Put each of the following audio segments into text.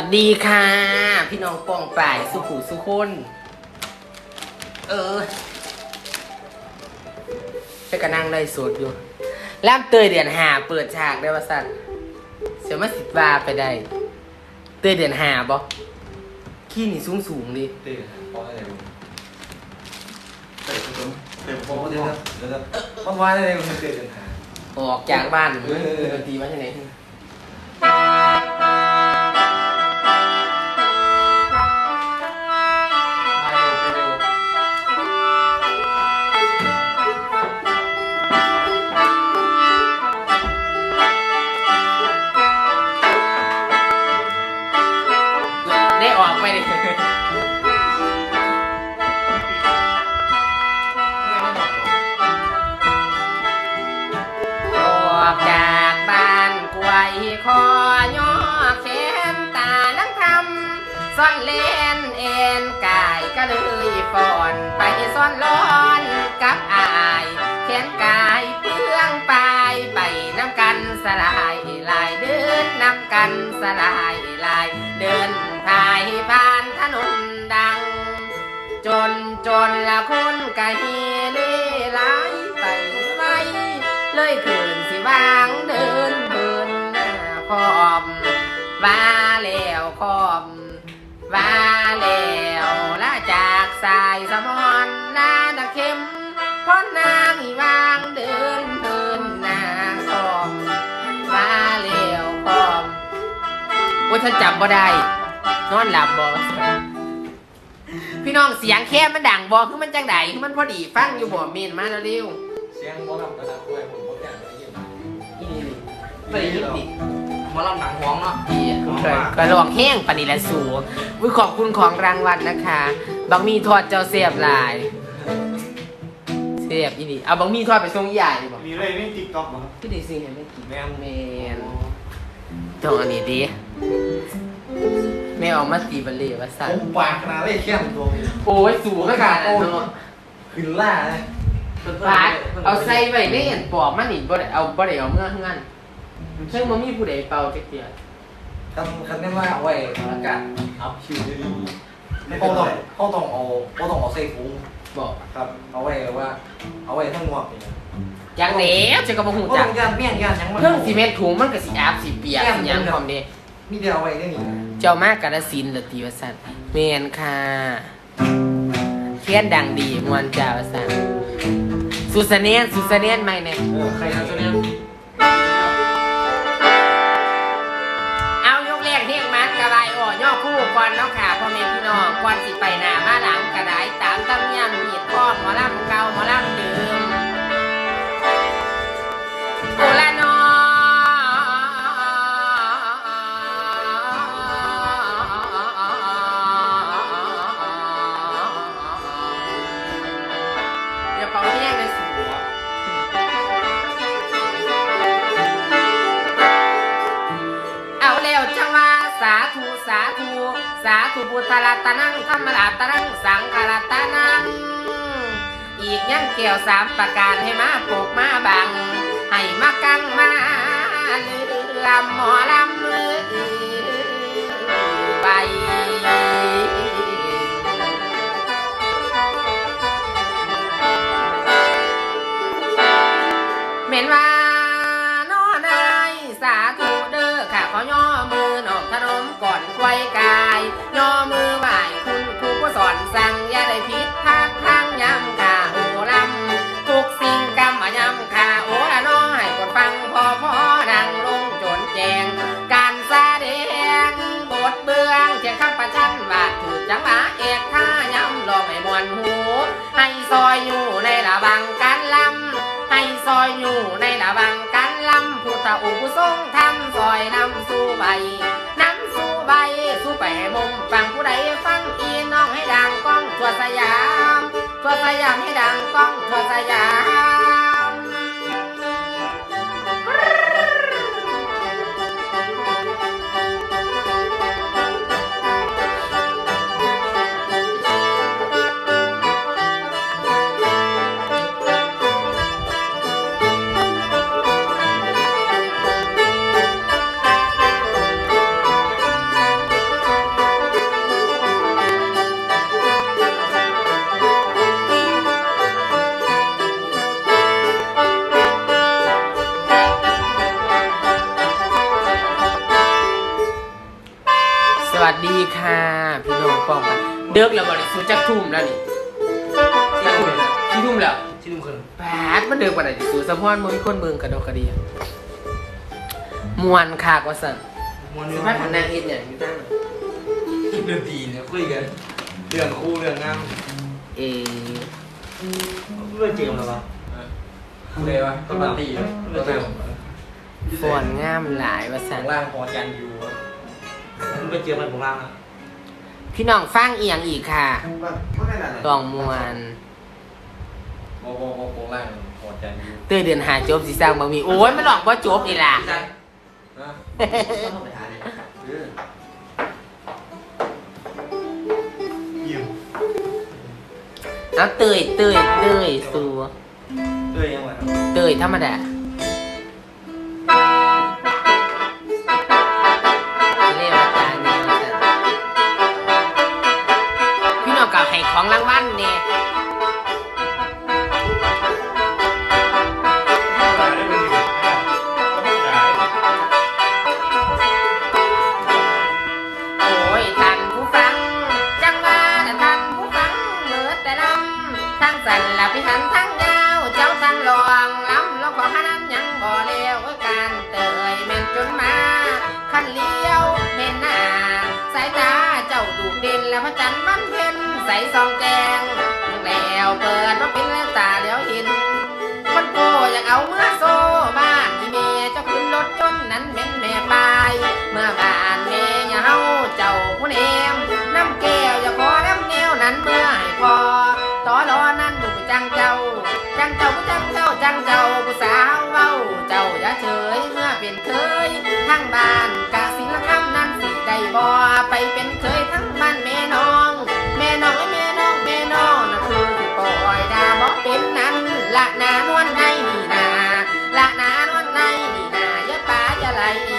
วัสดีค่ะ พี่น้องปองป่ายสุขุสุคนเออไปกระนั่งได้สดอยู่ล่ามเตยเดือนหาเปิดฉากได้ว่าสัตว์เสียมาสิบวาไปได้ เตยเดือนหาบ่ขี้นี่สูงสูงดิเตื่นเพราะอะไรเตะผมเตะผมเดี๋ยวเดี๋ยวเพราะว่าอะไรมันเดปัญหาออกจากบ้านดนตรีมาที่ไหนได้ คอย่อแขนตาลังทำซ่อนเล่นเอ็นกายก็เลยฟ่อนไปซ่อนร้อนกับอายแขนกายเปื้องปลายไปน้ำกันสลายลายเดินน้ำกันสลายลายเดินทายผ่านถนนดัง จนจนละคนกะเฮเล่หลไปไว้เลยคืนสิวางเดิน มว่าแล้วคอมว่าแล้วละจากสายสมอนลาตะเข็มพ่อนางอีวางเดินเบินหน้าคอมว่าแล้วคอมว่าฉันจำบ่ได้ นอนหลับบ่พี่น้องเสียงแค่มันดังบอคือมันจังไดคือมันพอดีฟังอยู่บ่เมนมาแล้วเร็วเสียงบอลกับกระดาษด้วยผมก็อยากได้ยิน อีนี่ไปยินดิหมอลำหนังห้องเนาะอีกระลองแห้งปานนีละสูวิขอบคุณของรางวัลนะคะ บางมีทอดเจ้าเสียบหลาย เสียบอีนี่เอาบางมีทอดไปส่งอีใหญ่บ่มีเลยนี่ติ๊กต็อกมั้งพี่ได้ซื้อให้ไม่กินแม่นแมนต้องอันนี้ดิแม่เออกมาตีบัลเล่ว่าสั่นผมปากขนาดเลยเข้มตัวโอ้ยสูงขนาดนั้นเนาะขึ้นล่าเลยบาดเอาใส่ไว้ในเห็นปอกมันนี่บ่ได้เอาบ่ได้เอาเมื่อเฮือน ซึ่งมันมีผู้ใดเป่าจักเที่ยคันคันนี้ว่าเอาไว้อากาศอัพชิวดีๆเขาต้องเขาต้องเอาเขาต้องเอาใส่ถุงบอกครับ เอาไว้ว่า เอาไว้ทั้งหมดนี่จังแล้วจะก็บ่ฮู้ก็จัต้กองการเมี่ยงการยังมันเครื่องซีเมนต์ถุงมันก็สิอาบสิเปียกสิหยังพร้อมเด้มีเดียวเอาไว้ได้นี่เจ้ามากกาฬสินธุ์ละติว่าซั่นแม่นค่ะเทียนดังดีม่วนจ้าว่าซั่นสุสเนียนสุสเนียนใหม่แน่เออใครเอาตัวเนี้ยเพี่น้องก่อนสิไปหน้ามาหลังกระไดตามตำเนียมมีดข้อหมอลำเก่าหมอลำ สาธุพุทธรัตนังธรรมรัตนังสังฆรัตนัง อีกยังเกี่ยวสามประการให้มาปกมาบัง ให้มากังมาเรือหมอลำมือ ประชันบาดถือจังหวะเอกท่าย้ำลองให้มวนหู ให้ซอยอยู่ในระบังกันลำให้ซอยอยู่ในระบังกันลำผู้ตาอุผู้ทรงทำซอยนำสู่ใบนำสู่ใบสู่ไปมุมฟังผู้ใดฟังอีน้องให้ดังก้องทั่วสยามทั่วสยามให้ดังก้องทั่วสยาม พอนมือคนเมืองกระดอกกระเดียมวนคากว่าสั่นมันมีพากันนางเฮ็ดหยังอยู่ตั้งเรื่องดีเนี่ยคุยกันเรื่องคู่เรื่องงามเอเรื่องจริงหรอวะคู่เลยวะต้นตีต้นเติมฝนงามหลายว่าสั่นงล่างพอจันอยู่มันไปเจอมันของล่างอะพี่น้องฟังเอียงอีกค่ะไม่ขนาดไหนต้องมวนโอ้โหของล่าง พอจันอยู่เตื้อเดือนหาจบสิสร้างบ่มีโอ้ยมันหลอกบ่จบนี่ล่ะนะยิ้มเอาเตยเตยเตยสัวด้วยยังไงเตยธรรมดา เฉยเมื่อเป็นเคยทั้งบ้านกะศิลธรรมนั้นสิได้บ่ไปเป็นเคยทั้งบ้านแม่น้อง แม่น้องแม่น้องแม่น้องนั่นคือสิปล่อยดาบ่เป็นนั้นละนานวลในนี่นาละนานวลในนี่นาอย่าป้าอย่าไหล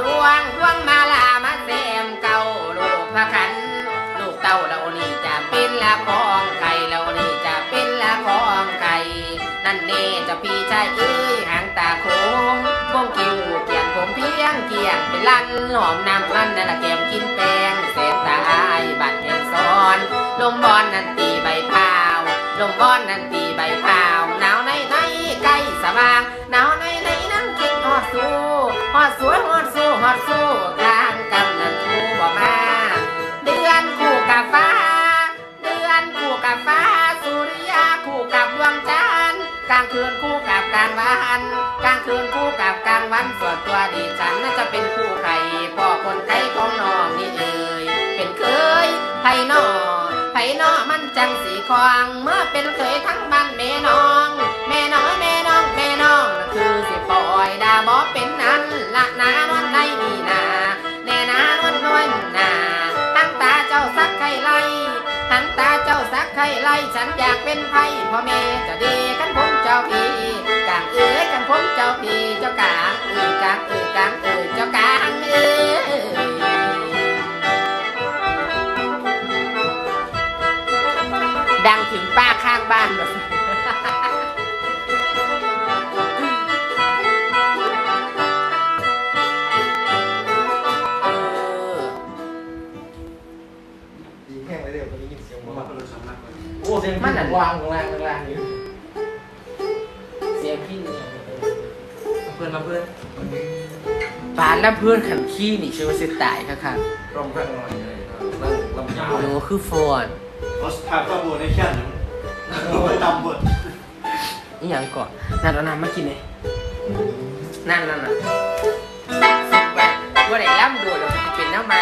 ดวงดวงมาลามาแซมเก่าลูกพระขัน ลูกเต้าเรานี่จะเป็นละของไก่เรานี่จะเป็นละของไก่นั่นเน่จะพี่ชายเอ้ยหางตาโค้งวงคิวเกียนผมเพียงเกียนเป็นลันหอมน้ำมันนั่นละแกมกินแป้งแสนตาอายบัดแห่งซ้อนลมบอนนั่นตีใบพาวลมบอนนั่นตีใบพาวหนาวในในใกล้สว่างหนาวในในนั่งคิดฮอดสู้ฮ อดสวยฮอดสู้ฮอดสู้กลางกำนันทูบ่มา เดือนคู่กับฟ้า เดือนคู่กับฟ้า สุริยาคู่กับดวงจันทร์กลางคืนคู่กับกลางวันกลางคืนคู่กับกลางวันส่วนตัวดิฉันน่าจะเป็นคู่ไข่พ่อคนไข้ของน้องนี่เอ่ยเป็นเคยไผ่นอไผ่นอมันจังสีควางเมื่อเป็นเคยทั้งบ้านแม่น้อง ดาบอเป็นนั้นละนานวันในนี่นาแน่นานวันน้อยนาหันตาเจ้าสักไข่ไล่หันตาเจ้าสักไข่ไล่ฉันอยากเป็นไพ่พ่อแม่จะดีกันผมเจ้าพี่กางเอ๋ยกันผมเจ้าพี่เจ้ากางเอ๋ยกางเอ๋ยกางเอ๋ยเจ้ากางเอ๋ยดังถึงป้าข้างบ้านแบบ นแล้วเพื่อนขันขี้นี่เชื่อว่าสิตายค่ะค่ะร้องข้างนอนเลยนั่งลำยาวหนูคือโฟนรถถ่ายตัวบนในแค่หนึ่งไปตำบทนี่ยังก่อนนั่นเอาน้ำมากินเลยนั่นนั่นน่ะว่าได้ล่ำดูแล้วจะเป็นน้ำไม้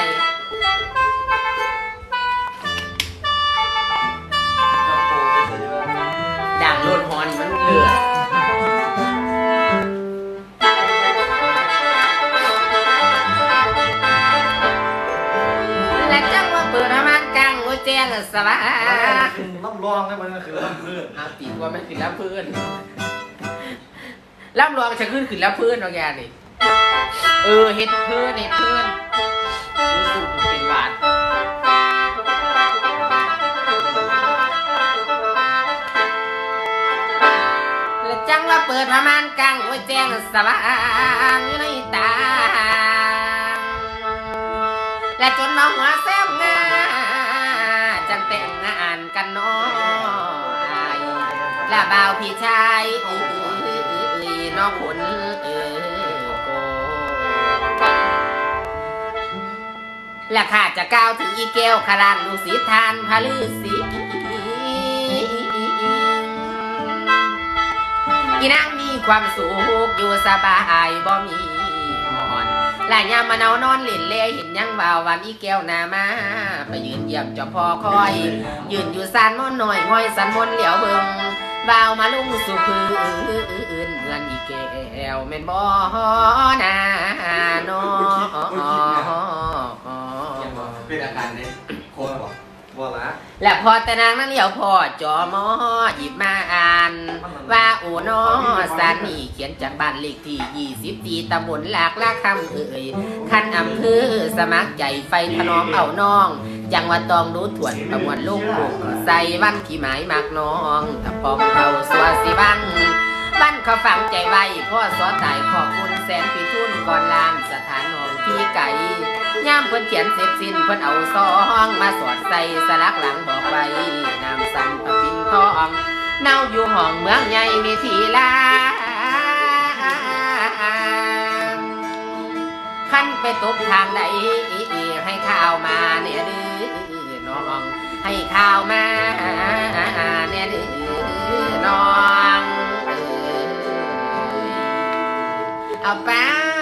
สว่างน้ำรองได้มันก็คือน้ำเพื่อนอาตีว่ามันขึ้นแล้วเพื่อนล่ำรองจะขึ้นขึ้นแล้วเพื่อนบางอย่างนี่เออเฮ็ดเพื่อนเฮ็ดเพื่อนรู้สึกเป็นบาทและจังว่าเปิดประมาณกลางโอ้ยแจ้งสว่างอยู่ในตาและจนมาหัวแซมงาจัง แต่งงานกันน้อยและบ่าวพี่ชายเอ้ยน้องผลเอ้โกและข้าจะก้าวถึงอีแก้วคารานลูกศิษย์ทานพระฤาษีอีนางมีความสุขอยู่สบายบ่มี หลายยามมาเนานอนเล่นเล่เห็นยังวาววันอีแก้วนามาไปยืนเยี่ยมเจ้าพ่อคอย ยืนอยู่ซานมอนหน่อยห้อยสันมนเหลียวเบิงวาวมาลุงสุพื้นเหมือนอีแก้วแม่นบ่นาโนเป็นอาการเนี่ย บอกบ่ละและพอแต่นางนั้นเหลียวพ่อจอมอหยิบมาอ่าน ว่าโอ้นอสานีเขียนจากบ้านเลขที่20ตีตำบลหลากลาคำเอ่ยคันอำเภอสมัครใจไฟถนอมเอาน้อง จังหวัดตองรู้ถวนประมวลลูกโป่งใส่วันที่หมายมากน้องถ้าพองเขาสวสิบังบ้านเขาฝังใจไว้พ่อสอตายขอบคุณแสนปีทุนก่อนลานสถานหองที่ไก่ ย่ามเพิ่นเขียนเสร็จสิ้นเพิ่นเอาซองมาสอดใส่สลักหลังบอกไว้นามซ้ำปะปินทองเน่าอยู่ห้องเมืองใหญ่มีทีลาขั้นไปตบทางใดให้ข้าวมาเนี่ยดื้อน้อง ให้ข้าวมาเนี่ยดื้อน้องเอาไป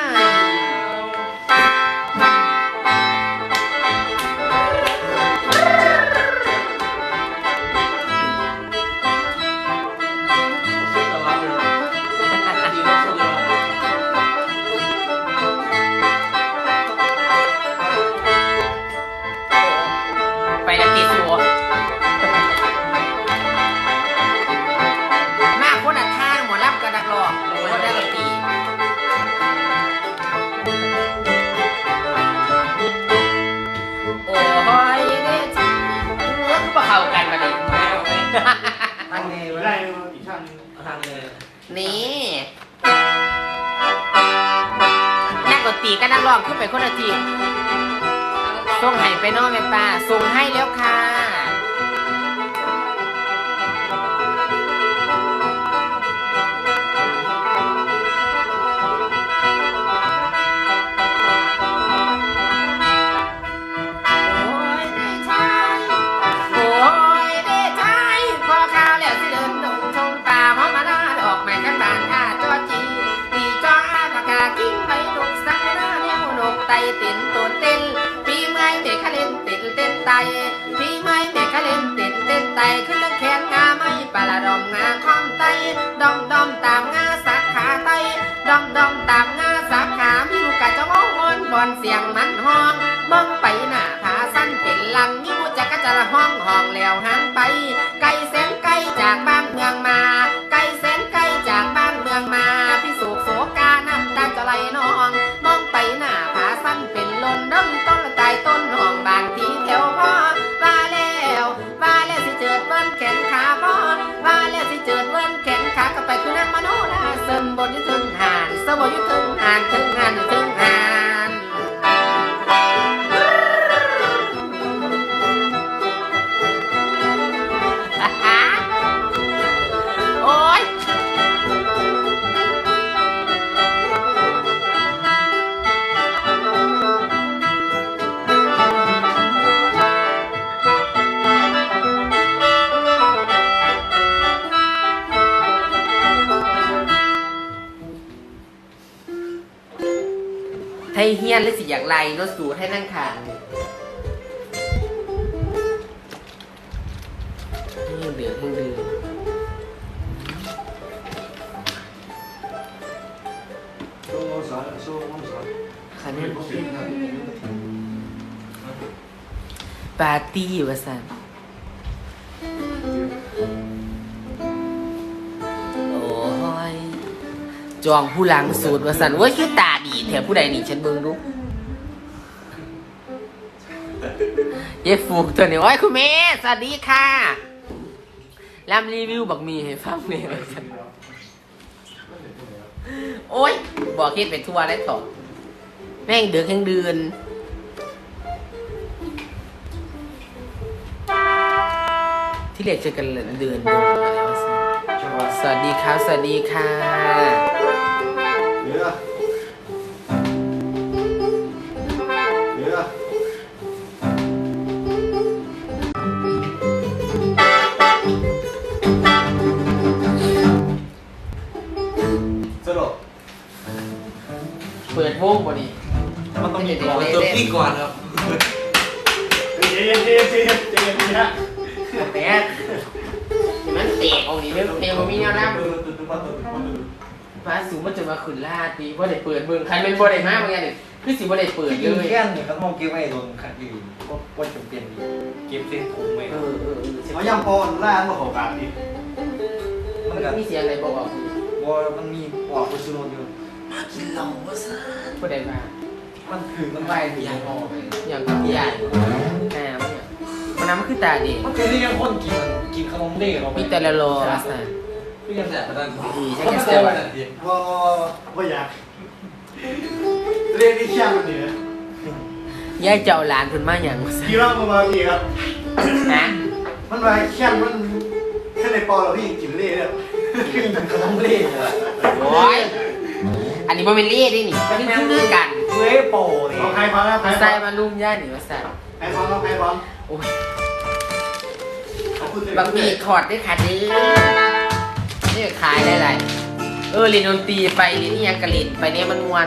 น้องแม่ป้าส่งให้แล้วค่ะ ไตปีไม่แม่กขะเล่นเต้นเต้นไตขึ้นแล้งแขนงาไม่ปลาดอมงาคอมไตดอมดอมตามงาสักขาไตดอมดอมตามงาสักขามีลูกกะจะมองอนบอนเสียงมันห้องมองไปหน้าขาสั้นเป็นลังนิ้วจะกะจะละห้องห้องแล้วหันไป ไปคือนางมโนนะเซินบนยุถึงหานเสมบนยุถึงหานถึงหานอยู่ถึง เฮี้ยนหรือสิอย่างไรนาะสูให้นั่งขานมึงเดือดมึงเดือดโซ่สอนโซ่สอนขันนี้ปาร์ตี้วะสันโอ้ยจองผู้หลังสูตรวะสันเว้ยคือตาดี ถวผู้ใดนี่ฉันเบิ่งดูเย้ฟูกตัวนี้โอ้ยคุณเมย์สวัสดีค่ะรำรีวิวบักมีให้ฟังเนี่อยสันโอ้ย บอกคิดเป็นทัวร์แล้วต่อแม่งเดือดแข่งเดือนที่เรียกเจอกันเดือนเดือนสวัสดีครับ สวัสดีค่ะ นเติมพี่ก่อนครับเย็นเย็นเย็นเย็นเย็นนะแต่มันเตะออกนี่เรื่องเพลงมันมีแนวหน้าฟ้าสูงมันจะมาขึ้นลาดดีว่าได้เปิดเมืองใครเป็นบ่ได้มากเมื่อไงเนี่ยคือสิบ่ได้เปิดที่เลกินยแค่นี้ก็ต้องเก็บไว้โดนขัดอยู่ก็ก็จำเป็นดีเก็บเส้นถุงไว้เออเออเออเขายังพอล่ามาขอกาดิมันก็มีเสียงอะไรบอกบอกบ่มันมีออกไปซื้อรถอยู่บ่ได้มา มันคือมันไปดีออกไปอย่างกับใหญ่แหมเนี่ยมันน้ำมันคือตาดีมันคือที่ยังคนกินกินขนมเด็กเราไปมีแต่ละโลอะสที่ยังแต่ประดันดีใช่แค่เสียว่าว่าอยากเรียนที่เชี่ยมันเหนือยายเจ้าหลานคุณมาอย่างสกี่รอบมาพี่ครับฮะมันมาเชี่ยมันแค่ในปอเราพี่กินเล่เนี่ยกินขนมเด็กเลยโอ้ยอันนี้บ่เป็นเล่ดินี่นี่คือกัน เว้ยโปนี่เอาใครพร้อมแล้วใครมาพร้ใส่อมมาลุ่มย่านี่มาใส่ใครพร้อมแล้วใครพร้อมโอ้ยขอบคุณบางมีถอดด้วยค่ะดินี่ขายได้ไรเออเรียนดนตรีไปเรียนนี่ยังกะเล่นไปเนี่ยมันมวน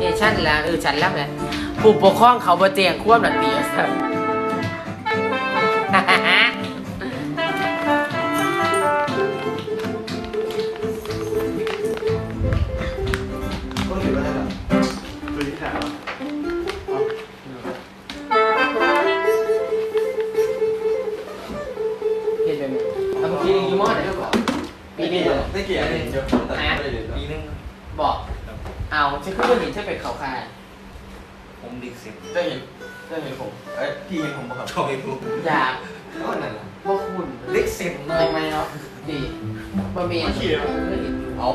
เอชั่นแล้วเออฉันแล้วแหละผู้ปกครองเขาบ่แจ้งควบหลักตีอะสัส ปีนี้เหรอได้เกียร์นี่เดี๋ยวผมตัดไปเลยปีนึงบอก เอาฉันคือว่าเห็นฉันเป็นเขาคายผมดิกสิบจะเห็นจะเห็นผมเอ้ยพี่เห็นผมปะครับชอบไอ้พวกอยากก็นั่นแหละพวกคุณดิกสิบเลไม่ยไม่เนาะดีบะหมี่เคยเห็นอยู่เอา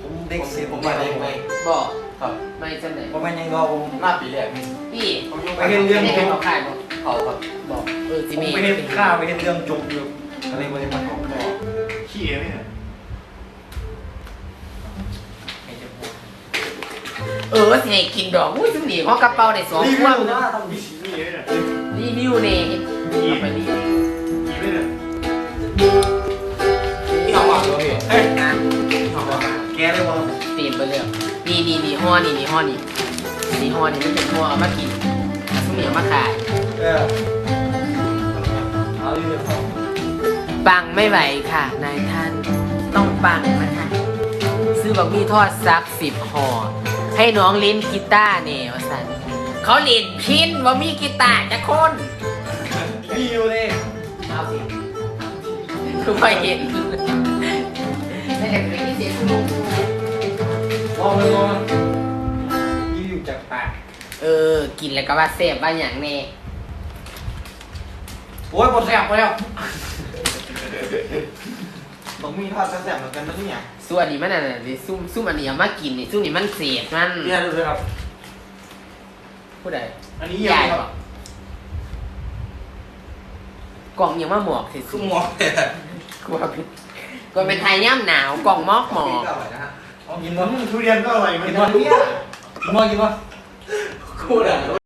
ผมดิกสิบผมมาได้ไหมบอกครับไม่จังไหนประมาณยังรอผมหน้าปีแรกนี่พี่ผมยุ่งไปเห็นเรื่องไม่ได้เป็นเขาคายบอกเขาครับบอกเออจิผมมี่ไปเห็นข้าวไปเห็นเรื่องจบอยู่อะไรบริษัทของพ่อขี้เอ๋ไม่เหรอ ไอ้เจ้าพ่อ เออสิให้กินดอกอุ้ยจุดนี้ห้องกระเป๋าได้สองรีพวิววงนะทำดิชินี่เลยเนี่ยรีวิวเนี่ยเอาไปรีวิวกี่ไม่เนี่ยพี่น้องว่างเลยพี่เฮ้ยนะพี่น้องว่างแกเลยวะเตรียมไปเลยนี่นี่นี่ห่อนี่นี่ห่อนี่นี่ห่อนี่ไม่เป็นห่อเอามากินแล้วพรุ่งนี้เอามาขายเออเอาอยู่เดี๋ยวพ่อปังไม่ไหวค่ะ นายท่านต้องปังนะคะซื้อบะหมี่ทอดซักสิบห่อ ให้น้องเล่นกีตาร์เนี่ยวสันเขาเล่นพินบะหมี่กีตาร์จะคนพี่อยู่เลยเอาสิคือไปเห็นไม่เห็นเป็นที่เสียงมองเลยมองยี่อยู่จากปากเออ กินแล้วก็ว่าเสพว่าอย่างแน่โอ้ยหมดแสบไปแล้วต้องมีทอดกระแสเหมือนกันนะที่เนี่ย ส่วนนี้มันอะไรนี่ซุ่มซุ่มอันนี้เอามากินนี่ซุ่มนี่มันเศษมันเนี่ยดูเลยครับ ผู้ใดอันนี้ใหใหญ่ญ่ครับปะกล่องยังมาหมอกสิคือหมอกเลยกลัวเป็นกลัวเป็นไทยย่ำหนาวกล่องมอกหมอกเก่านะฮะกินมั้งทุเรียนก็อร่อยเหมือนกินกัวะนเนี่ยกินวะกินวะคู่เด้อ